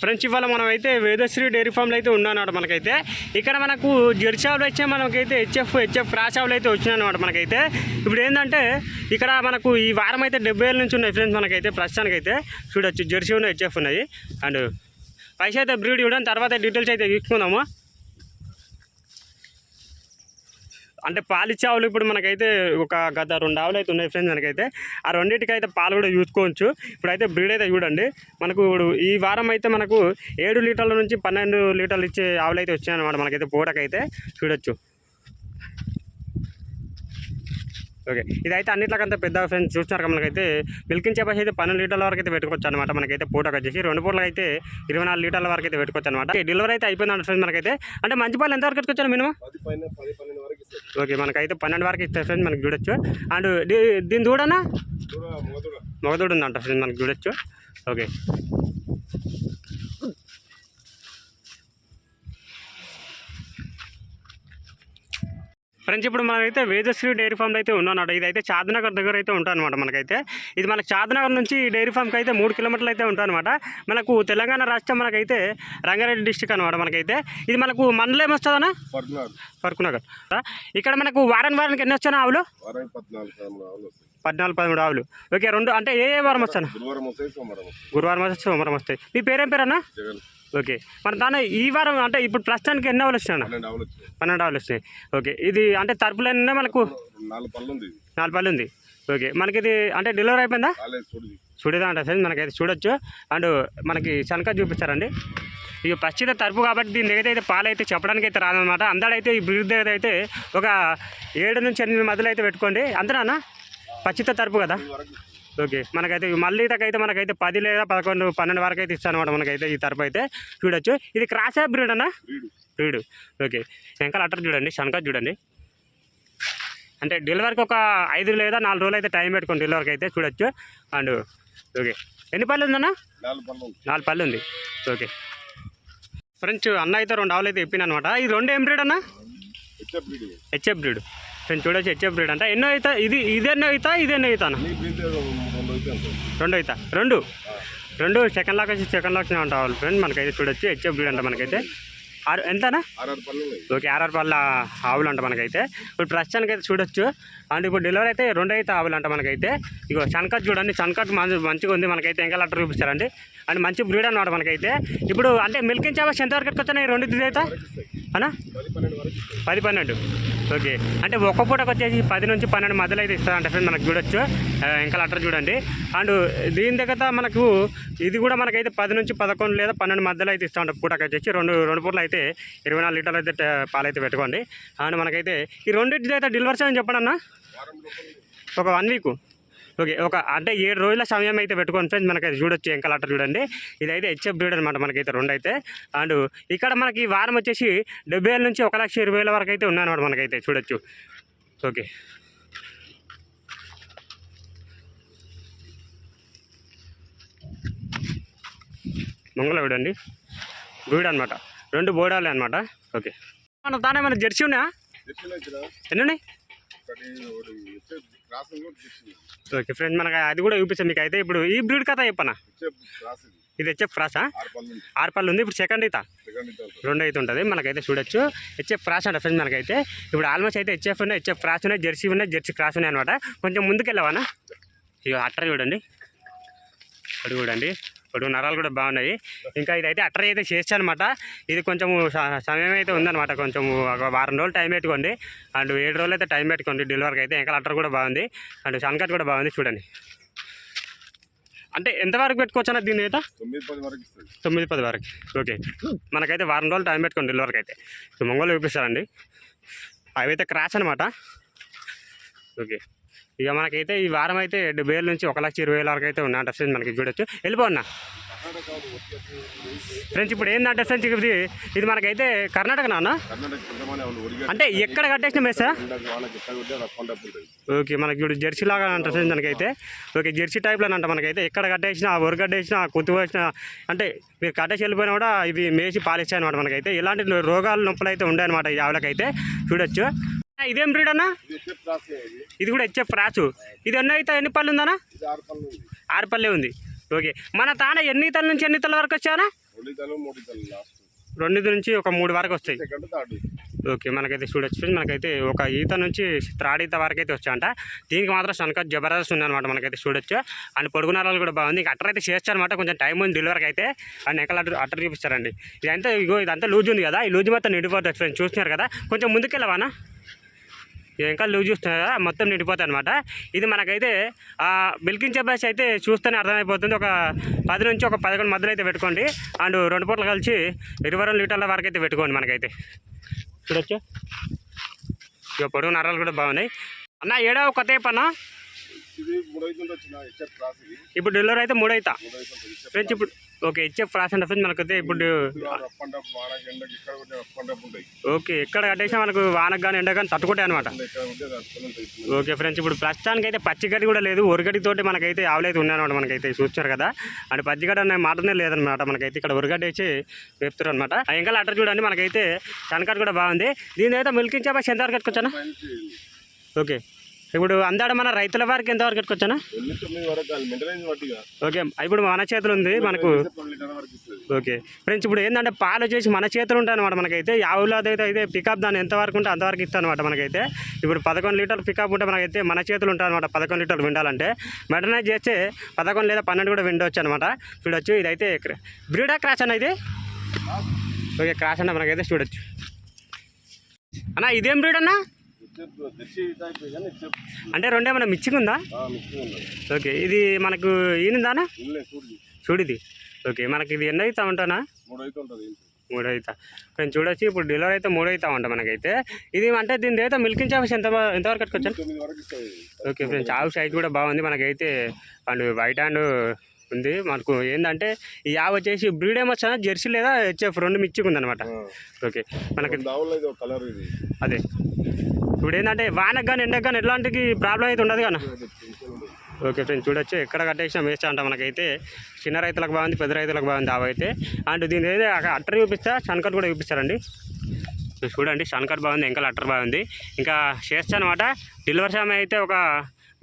Friends ఇవాళ మనమైతే Vedasri dairy ఫామ్లో అయితే ఉన్నానమాట మనకైతే. ఇక్కడ మనకు జెర్సావులు వచ్చే మనకైతే హెచ్ఎఫ్ హెచ్ఎఫ్ క్రాస్ అయితే వచ్చినాయన్నమాట మనకైతే. ఇప్పుడు ఏంటంటే ఇక్కడ మనకు ఈ వారం అయితే డెబ్బై ఏళ్ళ నుంచి ఉన్నాయి ఫ్రెండ్స్ మనకైతే ప్రస్తుతానికైతే. చూడొచ్చు జెర్సీ ఉన్నాయి హెచ్ఎఫ్ ఉన్నాయి. అండ్ పైసా అయితే బ్రీడ్ ఇవ్వడం తర్వాత డీటెయిల్స్ అయితే తీసుకుందాము. అంటే పాలిచ్చే ఆవులు ఇప్పుడు మనకైతే ఒక గత రెండు ఆవులు అయితే ఉన్నాయి ఫ్రెండ్స్ మనకైతే. ఆ రెండింటికి అయితే పాలు కూడా చూసుకోవచ్చు ఇప్పుడైతే బ్రీడ్ అయితే చూడండి. మనకు ఇప్పుడు ఈ వారం అయితే మనకు ఏడు లీటర్ల నుంచి పన్నెండు లీటర్లు ఇచ్చే ఆవులు అయితే వచ్చాయన్నమాట మనకైతే పూటకైతే చూడొచ్చు. ఓకే. ఇదైతే అన్నిట్లకంతా పెద్ద ఫ్రెండ్స్ చూస్తున్నారు కదా మనకైతే. మిల్కింగ్ కెపాసిటీ అయితే పన్నెండు లీటర్ల వరకు అయితే పెట్టుకోవచ్చు అనమాట మనకైతే పూటకు వచ్చేసి. రెండు పూటలు అయితే ఇరవై నాలుగు లీటర్ల వరకు అయితే పెట్టుకోవచ్చు అనమాట డెలివరీ అయితే అయిపోయింది ఫ్రెండ్స్ మనకైతే. అంటే మంచి పాలు ఎంత వరకు ఎత్తుకొచ్చాను మినిమం? ఓకే మనకైతే పన్నెండు వరకు ఇస్తారు ఫ్రెండ్స్ మనకి చూడొచ్చు. అండ్ దీని దూడనా? చూడ మొదట మగదూడు ఉందంట ఫ్రెండ్స్ మనకి చూడొచ్చు. ఓకే. ఫ్రెండ్స్ ఇప్పుడు మనమైతే వేదశ్రీ డైరీ ఫామ్లో అయితే ఉన్నానమాట. ఇదైతే చాదనగర్ దగ్గర అయితే ఉంటానమాట మనకైతే. ఇది మన చాదనగర్ నుంచి ఈ డైరీ ఫామ్కి అయితే మూడు కిలోమీటర్లు అయితే ఉంటానమాట మనకు తెలంగాణ రాష్ట్రం మనకైతే రంగారెడ్డి డిస్టిక్ అనమాట మనకైతే. ఇది మనకు మండలం ఏమొస్తుందన్నా? పద్నాలుగు ఫర్కునగర్ ఇక్కడ మనకు వారం వారానికి ఎన్ని వచ్చాను ఆవులు? పద్నాలుగు పదమూడు ఆవులు. ఓకే రెండు అంటే ఏ ఏ వారం వస్తాను గురువారం వస్తాయి సోమవారం వస్తాయి. మీ పేరేం పేరన్నా? ఓకే. మన దాని ఈ వారం అంటే ఇప్పుడు ప్రస్తుతానికి ఎన్ని ఆవులు వచ్చినాయి పన్నెండు ఆవులు వచ్చినాయి. పన్నెండు ఆవులు వచ్చినాయి. ఓకే. ఇది అంటే తరపులైనా మనకు? నాలుగు పళ్ళు ఉంది. నాలుగు పళ్ళు ఉంది. ఓకే. మనకి ఇది అంటే డెలివరీ అయిపోయిందా? చూడదా అంటే సార్ మనకైతే చూడొచ్చు. అండ్ మనకి శనక చూపిస్తారండి. ఇక ప్రస్తుత తరపు కాబట్టి దీని దగ్గర అయితే పాలు అయితే చెప్పడానికి అయితే రాదనమాట అందడైతే ఈ బ్రీడ్ దగ్గర అయితే ఒక ఏడు నుంచి ఎనిమిది మధ్యలో అయితే పెట్టుకోండి. అంతేనా పచ్చిత తరపు కదా? ఓకే. మనకైతే మళ్ళీ అయితే మనకైతే పది లేదా పదకొండు పన్నెండు వరకు అయితే ఇస్తాను అనమాట మనకైతే ఈ తరపు అయితే. చూడొచ్చు. ఇది క్రాస్ బ్రీడ్ అన్న? బ్రీడ్. ఓకే. వెంకల అట్టర్ చూడండి శనక చూడండి. అంటే డెలివరీకి ఒక ఐదు లేదా నాలుగు రోజులు అయితే టైం పెట్టుకోండి డెలివరీకి అయితే చూడొచ్చు. And okay. ఎన్ని పళ్ళు ఉందన్న నాలుగు పళ్ళు ఉంది. నాలుగు పళ్ళు ఉంది. ఓకే. ఫ్రెండ్స్ అన్న అయితే రెండు ఆవులు అయితే ఇప్పిన అనమాట ఈ రెండు ఏం బ్రీడ్ అన్న? HF breed. ఫ్రెండ్స్ చూడొచ్చు హెచ్ఎఫ్ బ్రీడ్ అంటే ఎన్నో అవుతా ఇది ఇదెన్నో అవుతా ఇదెన్నో అవుతాను రెండు అవుతా రెండు? రెండు సెకండ్ లాక్ వచ్చి సెకండ్ లాక్నే ఉంటావాలి ఫ్రెండ్ మనకైతే చూడొచ్చు హెచ్ఎఫ్ బ్రీడ్ అంట మనకైతే ఆరు ఎంతనా? ఓకే ఆర్ఆర్ పళ్ళ ఆవులు అంట మనకైతే. ఇప్పుడు ప్రస్తుతానికి అయితే చూడొచ్చు. అండ్ ఇప్పుడు డెలివరీ అయితే రెండు అయితే ఆవులు అంట మనకైతే. ఇగో చన్కట్ చూడండి చన్కట్ మంచి మంచిగా ఉంది మనకైతే. ఇంకా లెటర్ చూపిస్తారండి. అండ్ మంచి బ్రీడ్ అనమాట మనకైతే. ఇప్పుడు అంటే మిల్కింగ్ చావస్ ఎంత వరకు ఈ రెండు అయితే? అనా? పది పన్నెండు. ఓకే. అంటే ఒక్క పూటకు వచ్చేసి పది నుంచి పన్నెండు మధ్యలో అయితే ఇస్తారంట ఫ్రెండ్ మనకు చూడొచ్చు. ఇంకా లెటర్ చూడండి. అండ్ దీని దగ్గర మనకు ఇది కూడా మనకైతే పది నుంచి పదకొండు లేదా పన్నెండు మధ్యలో అయితే ఇస్తా ఉంటాం పూటకు వచ్చేసి. రెండు రెండు పూటలు అయితే ఇరవై నాలుగు లీటర్లు అయితే పాలైతే పెట్టుకోండి. అండ్ మనకైతే ఈ రెండింటిది అయితే డెలివరీ అని చెప్పండి అన్న. ఒక వన్ వీక్ ఓకే ఒక అంటే ఏడు రోజుల సమయం అయితే పెట్టుకోండి ఫ్రెండ్స్ మనకైతే చూడొచ్చు ఇంకా కలర్ చూడండి. ఇదైతే హెచ్ఎఫ్ బ్రీడ్ అనమాట మనకైతే రెండు అయితే అండ్ ఇక్కడ మనకి వారం వచ్చేసి డెబ్బై వేల నుంచి ఒక లక్ష ఇరవై వేల వరకు అయితే ఉన్నాయన్నమాట మనకైతే చూడొచ్చు. ఓకే మంగళ వీడండి. వీడు అనమాట రెండు బోడాలే అనమాట ఓకే. మన దాని మన జెర్సీ ఉన్నాయా? జెర్సీలో ఎన్ని ఉన్నాయి ఓకే ఫ్రెండ్స్ మనకి అది కూడా చూపిస్తాం మీకు అయితే ఇప్పుడు ఈ బ్రీడ్ కథ చెప్పనా? ఇది హెచ్ఎఫ్ ఫ్రాసా? ఆరు పళ్ళు ఉంది. ఇప్పుడు సెకండ్ అయితే రెండు అయితే ఉంటుంది. మనకైతే చూడొచ్చు. హెచ్ఎఫ్ ఫ్రాస్ అంట ఫ్రెండ్స్ మనకైతే. ఇప్పుడు ఆల్మోస్ట్ అయితే హెచ్ఎఫ్ ఉన్నాయి హెచ్ఎఫ్ ఫ్రాస్ ఉన్నాయి జెర్సీ ఉన్నాయి జెర్సీ క్రాస్ ఉన్నాయి అనమాట కొంచెం ముందుకెళ్ళవానా ఇక అట్టర్ చూడండి. అటు చూడండి. ఇప్పుడు నరాలు కూడా బాగున్నాయి. ఇంకా ఇదైతే అట్టర్ అయితే చేస్తా అనమాట ఇది కొంచెం సమయం అయితే ఉందన్నమాట. కొంచెం ఒక వారం రోజులు టైం పెట్టుకోండి. అండ్ ఏడు రోజులు అయితే టైం పెట్టుకోండి. డెలివరీకి అయితే ఇంకా అట్టర్ కూడా బాగుంది. అండ్ సన్కట్ కూడా బాగుంది చూడండి. అంటే ఎంతవరకు పెట్టుకోవచ్చు అన్న దీని అయితే తొమ్మిది పది వరకు ఇస్తుంది తొమ్మిది పది వరకు. ఓకే. మనకైతే వారం రోజులు టైం పెట్టుకోండి డెలివరీకి అయితే. ఇప్పుడు మంగళ చూపిస్తారండి. అవి అయితే క్రాష్ అనమాట ఓకే. ఇక మనకైతే ఈ వారం అయితే డెబ్బై వేల నుంచి ఒక లక్ష ఇరవై వేల వరకు అయితే ఉన్న ఫ్రెండ్స్ మనకి చూడొచ్చు. వెళ్ళిపోన్నా ఫ్రెండ్స్ ఇప్పుడు ఏంటంటే ఫ్రెండ్స్ ఇది ఇది? మనకైతే కర్ణాటక నాన్న అంటే ఎక్కడ కట్టేసిన మెస్సా ఓకే మనకి ఇప్పుడు జెర్సీ లాగా అంటారు మనకైతే. ఓకే జెర్సీ టైప్లో అంట మనకైతే. ఎక్కడ కట్టేసినా ఆ ఒరు కట్టేసినా కుత్తు పోసినా అంటే మీరు కట్టేసి వెళ్ళిపోయినా కూడా ఇవి మేసి పాలిస్తాయి అనమాట మనకైతే. ఎలాంటి రోగాలు నొప్పులు అయితే ఉన్నాయన్నమాట ఈ ఆవులకైతే. చూడొచ్చు. ఇదేం బ్రీడ్ అన్న? ఇది కూడా హెచ్ఎఫ్ రాసు ఇది ఎన్ని అయితే ఎన్ని పళ్ళు ఉందన్నా? ఆరు ఉంది. పల్లె ఉంది. ఓకే. మన తాన ఎన్ని తల నుంచి ఎన్ని తల వరకు వచ్చానా రెండు నుంచి ఒక మూడు వరకు వస్తాయి. ఓకే. మనకైతే చూడొచ్చు మనకైతే ఒక ఈత నుంచి త్రాడ్ ఈత వరకు అయితే వచ్చాయంట. దీనికి మాత్రం సన్కట్ జబర్దస్త్ ఉందన్నమాట మనకైతే చూడొచ్చు. అండ్ పొడుగు నరాలు కూడా బాగుంది. ఇంకా అట్టర్ అయితే చేస్తారనమాట కొంచెం టైం ఉంది డెలివరీకి అయితే. అండ్ ఎక్కడ అట్టర్ అట్టర్ చూపిస్తారండి. ఇదంతా ఇగో ఇదంతా లూజ్ ఉంది కదా. ఈ లూజ్ మొత్తం నిండిపోతుంది ఫ్రెండ్స్ చూస్తున్నారు కదా. కొంచెం ముందుకెళ్ళవానా ఇంకా లూజ్ చూస్తున్నారు కదా మొత్తం నిండిపోతాయి అనమాట ఇది మనకైతే మిల్కింగ్ చెప్పేసి అయితే చూస్తేనే అర్థమైపోతుంది. ఒక పది నుంచి ఒక పదకొండు మధ్యలో అయితే పెట్టుకోండి. అండ్ రెండు పూటలు కలిసి ఇరవై రెండు లీటర్ల వరకు అయితే పెట్టుకోండి మనకైతే. చూడొచ్చు? ఇక పొడుగు నరాలు కూడా బాగున్నాయి. అన్న ఏడవ కొత్త అన్న? ఇది మూడు అవుతుంది వచ్చిన హెచ్ఎఫ్ క్లాస్ ఇది? ఇప్పుడు డెలివరీ అయితే మూడు అవుతా మూడు అవుతుంది ఫ్రెండ్స్ ఇప్పుడు ఓకే హెచ్ఎఫ్ ఫ్రాస్ అండ్ ఫ్రెండ్స్ మనకైతే ఇప్పుడు అండ్ ఎండకి ఇక్కడ అండ్ ఉంటాయి. ఓకే ఎక్కడ కట్టేసినా మనకు వానకు కానీ ఎండ కానీ తట్టుకుంటాయి అనమాట ఓకే ఫ్రెండ్స్ ఇప్పుడు ప్రస్తుతానికి అయితే పచ్చిగడ్డి కూడా లేదు. ఒరిగడ్డి తోటి మనకైతే ఆవులైతే ఉన్నాయన్నమాట మనకైతే చూస్తున్నారు కదా. అంటే పచ్చిగడ్డ అనే మాటనే లేదనమాట మనకైతే. ఇక్కడ ఒరిగడ్డ వేసి వేపుతారు అనమాట ఇంకా అట్టర్ చూడండి మనకైతే చనకట్ కూడా బాగుంది. దీని అయితే మిల్కింగ్ చెప్పేసి ఎంత వరకు కట్టుకొచ్చానా ఓకే. ఇప్పుడు అందాడ మన రైతుల వారికి ఎంత వరకు బట్టిగా ఓకే ఇప్పుడు మన చేతులు ఉంది మనకు. ఓకే ఫ్రెండ్స్ ఇప్పుడు ఏంటంటే పాలు వచ్చేసి మన చేతులు ఉంటాయి అనమాట మనకైతే. ఆవులో అయితే అయితే పికప్ దాన్ని ఎంతవరకు ఉంటే అంతవరకు ఇస్తాను అనమాట మనకైతే. ఇప్పుడు పదకొండు లీటర్లు పికప్ ఉంటే మనకైతే మన చేతులు ఉంటాయి అనమాట పదకొండు లీటర్లు విండాలంటే. మెటనైజ్ చేస్తే పదకొండు లేదా పన్నెండు కూడా విండవచ్చు అనమాట చూడొచ్చు ఇదైతే బ్రీడా క్రాస్ అన్న ఇది? ఓకే క్రాస్ అన్న మనకైతే చూడొచ్చు. అన్న ఇదేం బ్రీడ్ అన్న? అంటే రెండేమన్నా మిక్సింగ్ ఉందా ఓకే ఇది మనకు ఈనిందానా? ఇల్లే చూడు చూడు ఇది ఓకే మనకి ఇది ఎన్ని అవుతా ఉంటానా మూడు అవుతా నేను చూడొచ్చు ఇప్పుడు డెలివరీ అయితే మూడు అవుతా ఉంటా మనకైతే. ఇది అంటే దీని అయితే మిల్కింగ్ చాపస్ ఎంత ఎంతవరకు కట్టుకోవచ్చు? ఇస్తుంది ఓకే ఫ్రెండ్స్ ఆవు సైజ్ కూడా బాగుంది మనకైతే. అండ్ వైట్ అండ్ ఉంది. మనకు ఏంటంటే ఈ ఆవు వచ్చేసి బ్రీడ్ ఏమొచ్చా? జెర్సీ లేదా హెచ్ఎఫ్? రెండు మిర్చికి ఉందన్నమాట ఓకే మనకి దావుల్లో ఇది ఒక కలర్ ఇది. అదే. ఇప్పుడు ఏంటంటే వానకు కానీ ఎండకు కానీ ఎలాంటి ప్రాబ్లం అయితే ఉండదు కానీ ఓకే ఫ్రెండ్స్ చూడొచ్చు. ఎక్కడ కట్టేసినా వేస్ట్ అంట మనకైతే. చిన్న రైతులకు బాగుంది పెద్ద రైతులకు బాగుంది అవైతే అండ్ దీని అయితే అట్టర్ చూపిస్తా షన్కట్ కూడా చూపిస్తారండి. చూడండి షన్కట్ బాగుంది ఇంకా అట్టర్ బాగుంది. ఇంకా చేస్తా అనమాట డెలివరీ సమయం అయితే ఒక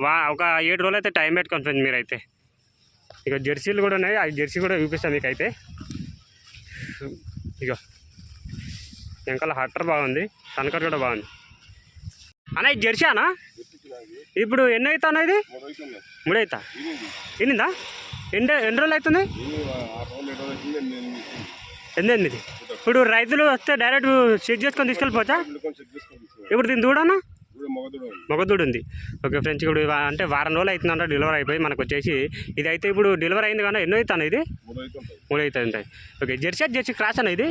వా ఒక ఏడు రోజులు అయితే టైం పెట్టుకోండి ఫ్రెండ్స్ మీరైతే. ఇక జెర్సీలు కూడా ఉన్నాయి ఆ జెర్సీ కూడా చూపిస్తాను మీకు అయితే ఇక ఇంకా హట్టర్ బాగుంది షన్కట్ కూడా బాగుంది. అన్న ఇది జెర్సీ అన్నా? ఇప్పుడు ఎన్ని అవుతా ఇది? మూడు అవుతా ఎన్నిందా? ఎన్ని ఎన్ని రోజులు అవుతుంది? ఇది ఎనిమిది. ఇప్పుడు రైతులు వస్తే డైరెక్ట్ చెక్ చేసుకొని తీసుకెళ్ళిపోవచ్చా? ఇప్పుడు దీని దూడనా ఇప్పుడు మగదుడు ఉంది. మగదూడు ఉంది ఓకే ఫ్రెండ్స్ ఇప్పుడు అంటే వారం రోజులు అవుతుందంట డెలివరీ అయిపోయి మనకు వచ్చేసి ఇది అయితే ఇప్పుడు డెలివరీ అయింది కానీ ఎన్నో అవుతాను ఇది? మూడు అవుతాయి ఉంటాయి. ఓకే జెర్సీ జెర్సీ క్రాస్ అన్న ఇది?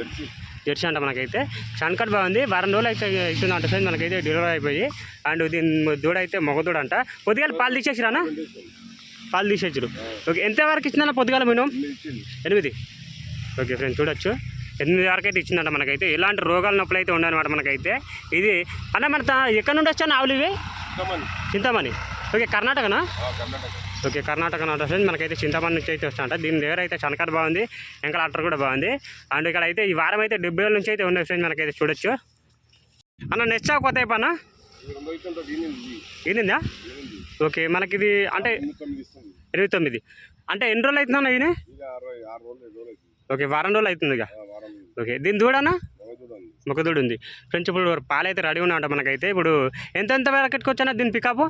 జెర్సీ అంట మనకైతే. షన్కట్ బాగుంది. వారం రోజులు అయితే అవుతుంది అంట ఫ్రెండ్స్ మనకైతే డెలివరీ అయిపోయి. అండ్ దీని దూడ అయితే మగదూడ అంట. పొద్దుగాల పాలు తీసేసిరానా? పాలు తీసేసారు. ఓకే ఎంత వరకు ఇచ్చిందన్న పొద్దుగాల మినిమం? ఇచ్చింది ఎనిమిది. ఓకే ఫ్రెండ్స్ చూడొచ్చు. ఎనిమిది వరకు అయితే ఇచ్చిందంట మనకైతే. ఎలాంటి రోగాల నొప్పులు అయితే ఉండనమాట మనకైతే. ఇది అన్న మన తా- ఎక్కడ నుండి వచ్చాను ఆవులు ఇవి? చింతమని. చింతామణి ఓకే కర్ణాటకనా? ఓకే కర్ణాటక నాట ఫ్రెండ్స్ మనకైతే చింతామణి నుంచి అయితే వస్తుంట దీని దగ్గర అయితే చనకట్ బాగుంది ఇంకా అట్టర్ కూడా బాగుంది. అండ్ ఇక్కడ అయితే ఈ వారం అయితే డెబ్బై నుంచి అయితే ఉన్నాయి ఫ్రెండ్స్ మనకైతే చూడొచ్చు. అన్న నెక్స్ట్ కొత్త అయిపోనా ఇది ఓకే మనకి ఇది అంటే ఎనిమిది తొమ్మిది. అంటే ఎన్ని రోజులు అవుతుందన్న ఇది ఇది ఓకే వారం రోజులు అవుతుంది ఇక. ఓకే దీని దూడనా మగదుడు ఉంది మొక్కదూడు ఉంది. ఫ్రెండ్స్ ఇప్పుడు పాలు అయితే రెడీ ఉన్నాయంట మనకైతే. ఇప్పుడు ఎంత ఎంత వరకు ఎట్టుకొచ్చానా దీని పికప్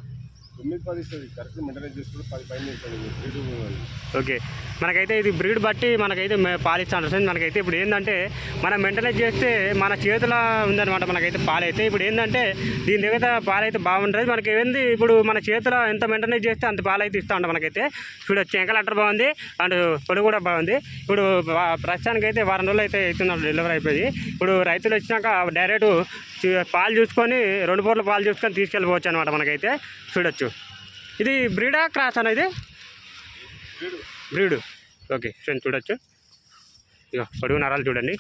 తొమ్మిది పది ఇస్తుంది. కరెక్ట్ చేసుకుంటే పది పైన ఇస్తుంది బ్రీడ్ ఓకే. మనకైతే ఇది బ్రీడ్ బట్టి మనకైతే మే- పాలు మనకైతే ఇప్పుడు ఏంటంటే మనం మెయింటెనెన్స్ చేస్తే మన చేతిలో ఉందన్నమాట మనకైతే పాలైతే. ఇప్పుడు ఏంటంటే దీని దగ్గర పాలైతే బాగుంటుంది. మనకి ఏంది ఇప్పుడు మన చేతిలో ఎంత మెయింటెనెన్స్ చేస్తే అంత పాలైతే ఇస్తా ఉంటాం మనకైతే. చూడొచ్చు ఎంకల్ అట్టర్ బాగుంది అండ్ పొడి కూడా బాగుంది. ఇప్పుడు ప్రస్తుతానికి అయితే వారం రోజులు అయితే అవుతుంది డెలివరీ అయిపోయింది. ఇప్పుడు రైతులు వచ్చినాక డైరెక్ట్ పాలు చూసుకొని రెండు పూర్ల పాలు చూసుకొని తీసుకెళ్ళిపోవచ్చు అనమాట మనకైతే. చూడొచ్చు. ఇది బ్రీడా క్రాస్ అనేది బ్రీడ్. బ్రీడ్ ఓకే ఫ్రెండ్స్ చూడొచ్చు. ఇక పొడుగు నరాలు చూడండి.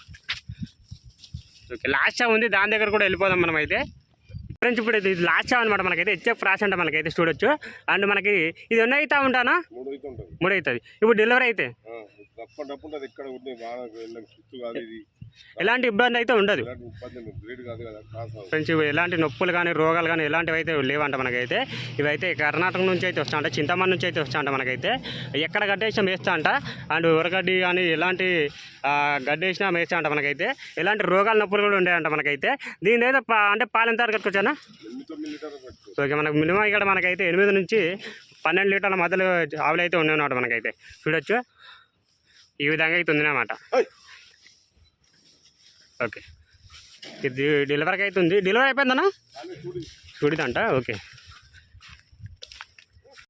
ఓకే లాస్ట్ షా ఉంది దాని దగ్గర కూడా వెళ్ళిపోదాం మనం అయితే ఫ్రెండ్స్ ఇప్పుడు ఇది లాస్ట్ షా అనమాట మనకైతే. హెచ్ఎఫ్ రాసి అంటే మనకైతే చూడొచ్చు. అండ్ మనకి ఇది ఎన్ని అవుతా ఉంటానా మూడు అవుతుంది ఇప్పుడు డెలివరీ అయితే? రప్ప డప్పు ఉంటుంది ఇక్కడ ఉంటే బాగా వెళ్ళం చుట్టూ కాదు ఇది. ఎలాంటి ఇబ్బంది అయితే ఉండదు. ఇబ్బంది కాదు కదా క్రాస్ ఫ్రెండ్స్ ఇవి ఎలాంటి నొప్పులు కానీ రోగాలు కానీ ఎలాంటివి అయితే లేవంట మనకైతే. ఇవైతే కర్ణాటక నుంచి అయితే వస్తా అంట చింతమణి నుంచి అయితే వస్తా అంట మనకైతే. ఎక్కడ గడ్డేసినా మేస్తా అంట అండ్ ఉరగడ్డి కానీ ఎలాంటి ఆ, గడ్డేసినా మేస్తా అంట మనకైతే. ఎలాంటి రోగాల నొప్పులు కూడా ఉండేయంట మనకైతే. దీని ఏదో పా అంటే పాలు ఎంత వరకు కట్టుకోవచ్చానా ఎనిమిది తొమ్మిది మనకు మినిమం ఇక్కడ మనకైతే ఎనిమిది నుంచి పన్నెండు లీటర్ల మధ్యలో ఆవులు అయితే ఉన్నాయి అన్నమాట మనకైతే. చూడొచ్చు. ఈ విధంగా అయితే ఉందన్నమాట! ఓకే. ఇది డెలివరీకి అయితే ఉంది డెలివరీ అయిపోయిందన్నా? చూడిదంట ఓకే.